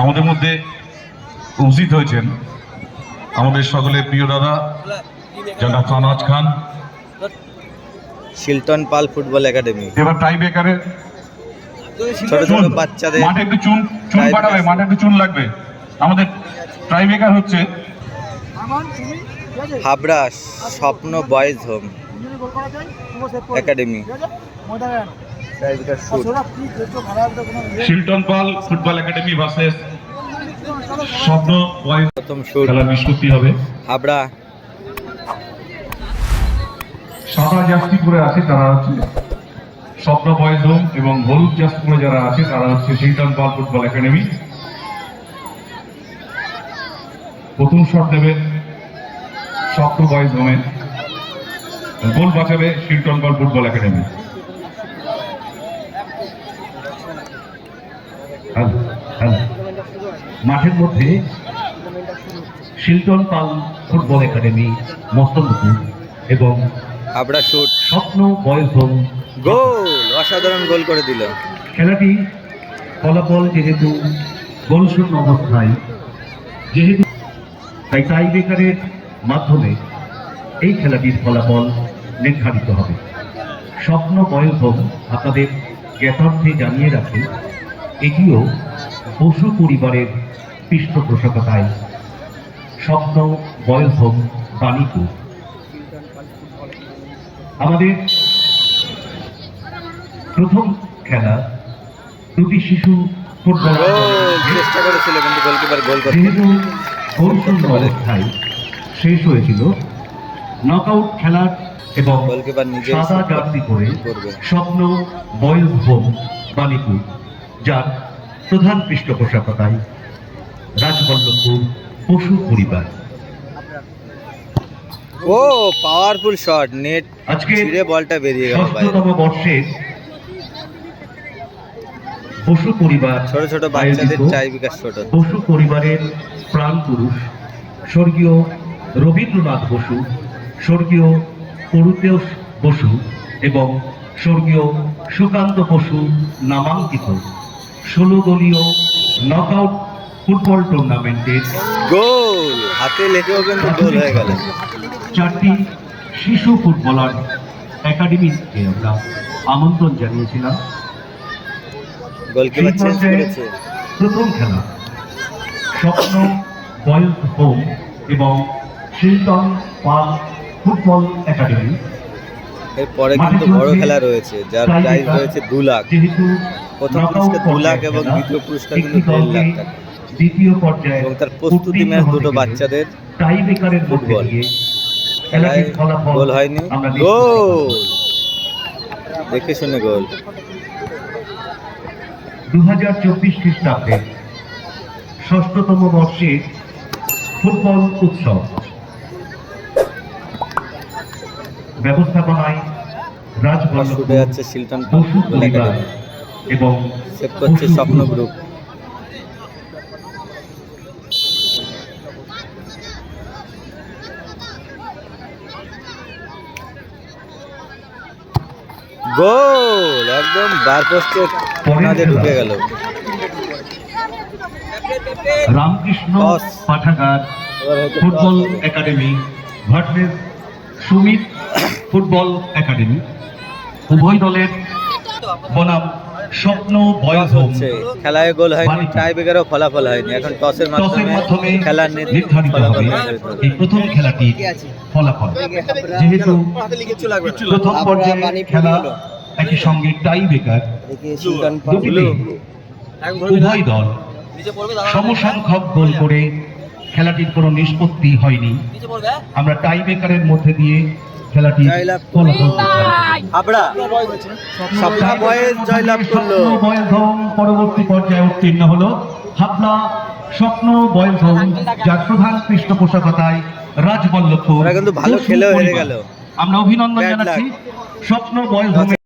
আমাদের মধ্যে উপস্থিত হয়েছেন আমাদের সকলের প্রিয় দাদা জনাব সানাজ খান। Shilton Pal football academy. এবার টাই বেকারের ছোট ছোট বাচ্চাদের মাঠে একটু চুন চুন পাঠাবে মাঠে একটু চুন লাগবে। আমাদের টাই বেকার হচ্ছে Habra Swapna boys home academy. Shilton Pal football academy versus Swapna প্রথম শুট খেলার নিষ্পত্তি হবে। হাবড়া। সাদা পরে আছে তারা হচ্ছে স্বপ্ন বয়েজ হোম এবং হলুদ জাস্তি পরে যারা আছে তারা হচ্ছে শিলটন পাল ফুটবল একাডেমি। প্রথম শট নেবে স্বপ্ন বয়েজ হোমে গোল বাঁচাবে শিলটন পাল ফুটবল একাডেমি। মাঠের মধ্যে শিলটন পাল ফুটবল একাডেমি মস্তনপুর এবং শুট। স্বপ্ন বয়স হোম গোল অসাধারণ গোল করে দিল। খেলাটি ফলাফল যেহেতু গোল শূন্য অবস্থায় যেহেতু তাই টাই বেকারের মাধ্যমে এই খেলাটির ফলাফল নির্ধারিত হবে। স্বপ্ন বয়স হোম আপনাদের জ্ঞাতার্থে জানিয়ে রাখে এটিও বসু পরিবারের পৃষ্ঠপোষকতায়। স্বপ্ন হোম বাণীপুর আমাদের প্রথম খেলা দুটি শিশু ফুটবল চেষ্টা করেছিল কিন্তু গোলকিপার গোল করে যেহেতু গোল শূন্য অবস্থায় শেষ হয়েছিল নকআউট খেলার এবং সাদা জার্সি করবে। স্বপ্ন বয়েজ হোম বাণীপুর যার প্রধান পৃষ্ঠপোষকতায় রাজবল্লভপুর পশু পরিবার। ও পাওয়ারফুল শট নেট আজকে বলটা বেরিয়ে গেল ষষ্ঠতম বর্ষের পশু পরিবার ছোট ছোট বাচ্চাদের চাই বিকাশ ছোট। পশু পরিবারের প্রাণ পুরুষ স্বর্গীয় রবীন্দ্রনাথ বসু স্বর্গীয় পরুতেশ বসু এবং স্বর্গীয় সুকান্ত বসু নামাঙ্কিত। ষোলো দলীয় নকআউট ফুটবল টুর্নামেন্টের গোল! হাতে লেগেও কিন্তু গোল হয়ে গেল। চারটি শিশু ফুটবলার একাডেমিকে আমরা আমন্ত্রণ জানিয়েছিলাম। গোলকিপার চেঞ্জ করেছে। প্রথম খেলা। স্বপ্ন বয়েজ হোম এবং শিলটন পাল ফুটবল একাডেমি এরপরে কিন্তু বড় খেলা রয়েছে যার প্রাইস রয়েছে দু লাখ। প্রথম পুরস্কার দু লাখ এবং দ্বিতীয় পুরস্কার কিন্তু দেড় লাখ টাকা। দ্বিতীয় পর্যায়ে এবং তার প্রস্তুতি ম্যাচ দুটো বাচ্চাদের টাই বেকারের মধ্যে ফুটবল। খেলায় গোল হয়নি। গোল! দেখে শুনে গোল। দু হাজার চব্বিশ খ্রিস্টাব্দে ষষ্ঠতম বর্ষে ফুটবল উৎসব। ব্যবস্থাপনায় শুটে রাজবল্লভপুর যাচ্ছে শিলটন বসু পরিবার এবং সেভ করছে স্বপ্ন গ্রুপ। গোল! একদম বার পোস্টে কোনাতে ঢুকে গেল। Ramakrishna. Pathagar football academy versus Sumit football academy. উভয় দলের বনাম স্বপ্ন বয়স হচ্ছে খেলায় গোল হয়নি। টাই ব্রেকারও ফলাফল হয়নি। এখন টসের মাধ্যমে নি- নির্ধারিত হবে। এই প্রথম খেলাটি ফলাফল। যেহেতু প্রথম পর্যায়ে খেলা একই সঙ্গে টাই বেকার দুটি উভয় দল সমসংখ্যক গোল করে খেলাটির কোনো নিষ্পত্তি হয়নি। আমরা টাই বেকারের মধ্যে দিয়ে খেলাটি হোম পরবর্তী পর্যায়ে উত্তীর্ণ হলো। হাবলা স্বপ্ন বয়েজ হোম যার প্রধান পৃষ্ঠপোষকতায় রাজবল্লভপুর। ওরা কিন্তু ভালো খেলেও হেরে গেল। আমরা অভিনন্দন জানাচ্ছি। স্বপ্ন বয়েজ হোমের